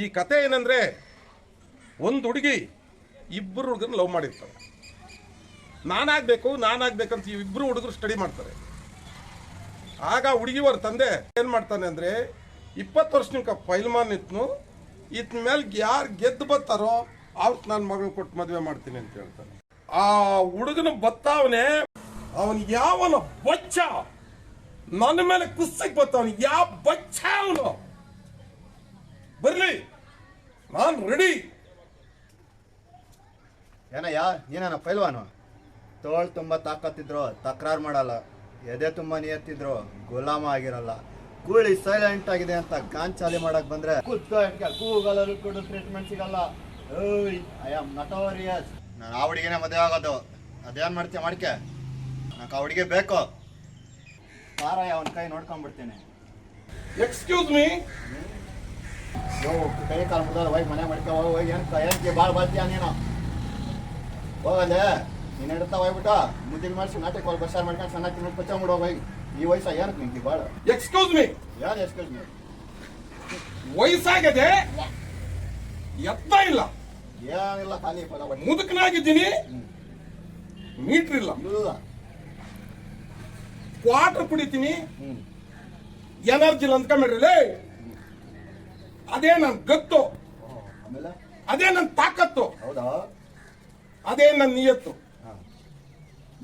ಈ ಕತೆ ಏನಂದ್ರೆ ಒಂದು ಹುಡುಗಿ ಇಬ್ಬರು ಹುಡುಗರನ್ನ ಲವ್ ಮಾಡಿರ್ತಾರೆ. ನಾನಾಗಬೇಕು ಈ ಇಬ್ಬರು ಹುಡುಗರು ಸ್ಟಡಿ ಮಾಡ್ತಾರೆ. ಆಗ ಹುಡುಗಿವರ ತಂದೆ ಏನು ಮಾಡ್ತಾನೆ ಅಂದರೆ ಇಪ್ಪತ್ತು ವರ್ಷ ನಿಮ್ಗೆ ಫೈಲ್ಮಾನ್ ಇತ್ತು ಇದ್ ಮೇಲೆ ಯಾರು ಗೆದ್ದು ಬತ್ತಾರೋ ಅವ್ರಿಗೆ ನಾನು ಮಗಳು ಕೊಟ್ಟು ಮದುವೆ ಮಾಡ್ತೀನಿ ಅಂತ ಹೇಳ್ತಾನೆ. ಆ ಹುಡುಗನ ಬತ್ತಾವನೆ ಅವನು ಯಾವನ ಬಚ್ಚ? ನನ್ನ ಮೇಲೆ ಕುಸ್ಸಕ್ ಬತ್ತಾವನ್ ಯಾವ ಬಚ್ಚ ಅವನು? ನಾನು ರೆಡಿ ಏನಯ್ಯ ನೀನೇನ ಪೈಲ್ವಾನು? ತೋಳ್ ತುಂಬಾ ತಾಕತ್ತಿದ್ರು ತಕರಾರು ಮಾಡಲ್ಲ. ಎದೆ ತುಂಬಾ ನಿಯತ್ತಿದ್ರು ಗುಲಾಮ ಆಗಿರಲ್ಲ. ಕೂಳಿ ಸೈಲೆಂಟ್ ಆಗಿದೆ ಅಂತ ಗಾನ್ ಚಾಲಿ ಮಾಡಕ್ ಬಂದ್ರೆ ಕೂಗಲರು ಕೂಡ ಟ್ರೀಟ್ಮೆಂಟ್ ಸಿಗಲ್ಲ. ಐ ಆಮ್ ನಟೋರಿಯಸ್ ನಾನು ಆ ಹುಡುಗಿನೇ ಮದುವೆ ಆಗೋದು. ಅದೇನ್ ಮಾಡ್ತೀಯ ಮಾಡ್ಕೆ? ನಾಕ ಆ ಹುಡುಗಿ ಬೇಕು. ಸಾರಯ್ಯ ಅವನ ಕೈ ನೋಡ್ಕೊಂಡ್ಬಿಡ್ತೀನಿ. ಎಕ್ಸ್ಕ್ಯೂಸ್ ಮೀ ಕೈ ಕಾಲು ಮುರಿದ ಹೋಗಿ ಮನೆ ಮಾಡ್ಕೊ ಹೋಗಿ ಹೋಗಿ ಏನು ಏನಕ್ಕೆ ಭಾಳ ಬರ್ತೀಯ ನೀನು? ಹೋಗಲ್ಲೇ? ನೀನು ಹಿಡ್ತಾ ಹೋಗ್ಬಿಟ್ಟು ಮುದ್ದಿನ ಮಾಡಿಸಿ ನಾಟಕ ಹೋಗಿ ಬಸ್ಸಾರು ಮಾಡ್ಕೊಂಡು ಸಣ್ಣ ತಿನ್ನ ಪಚ್ಚ ಮುಡೋ ಹೋಗಿ. ಈ ವಯಸ್ಸ ಏನಕ್ಕೆ ನಿಂತಿ ಭಾಳ ಎಕ್ಸ್ಕ್ಯೂಸ್ ಮೀ ಯಾರು ಎಕ್ಸ್ಕ್ಯೂಸ್ ಮೀ ವಯಸ್ಸಾಗದೆ ಎತ್ತ ಇಲ್ಲ. ಏನಿಲ್ಲ ಖಾಲಿ ಫಲ ಮುದುಕನಾಗಿದ್ದೀನಿ. ಮೀಟ್ರ್ ಇಲ್ಲ. ಇಲ್ಲ. ಕ್ವಾರ್ಟರ್ ಕುಡಿತೀನಿ. ಎನರ್ಜಿ ಇಲ್ಲ ಅಂದ್ಕೊಂಬಿಡ್ರಿ ಲೇ. ಅದೇ ನನ್ ಗತ್ತು. ಆಮೇಲೆ? ಅದೇ ನನ್ನ ತಾಕತ್ತು. ಹೌದಾ? ಅದೇ ನನ್ನ ನಿಯತ್ತು.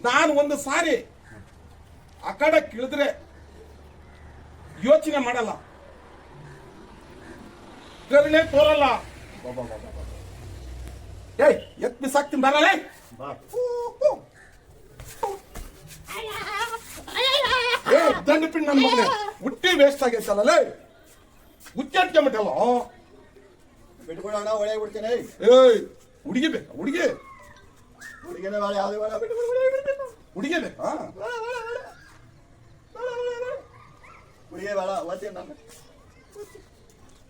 ನಾನು ಒಂದು ಸಾರಿ ಆ ಕಡೆ ಕಿಳಿದ್ರೆ ಯೋಚನೆ ಮಾಡಲ್ಲ. ಕರುಣೆ ತೋರಲ್ಲ. ಏಯ್ ಎತ್ ಬಿಸಾಕ್ತೀನಿ ಬರಲೇ ಬಾ. ಏ ದಂಡ ಪಿಂಡ್ ನನ್ನ ಮಗನೇ. ಹುಟ್ಟಿ ವೇಸ್ಟ್ ಆಗೈತಲ್ಲ ಲೇ ಹುಚ್ಚಾಟ್ಕೊಂಬಿಟ್ಟಲ್ಲ ಬಿಟ್ಬಿಡೋಣ ಒಳಗೆ ಬಿಡ್ತೀನಿ ಏಯ್ ಹುಡುಗಿ ಬೇಕಾ ಹುಡುಗಿ ಹುಡುಗಿನೇ ಬೇಡ ಯಾವ್ದು ಬೇಡ ಬಿಟ್ಬಿಡು, ಒಳಗೆ ಬಿಡ್ತೀನಿ ಹುಡುಗಿ ಬೇಕಾ ಬೇಡ ಬೇಡ ಬೇಡ ಬೇಡ ಬೇಡ ಬೇಡ ಬೇಡ ಹುಡುಗಿ ಬೇಡ ಓದ್ತೀನಿ ನಾನು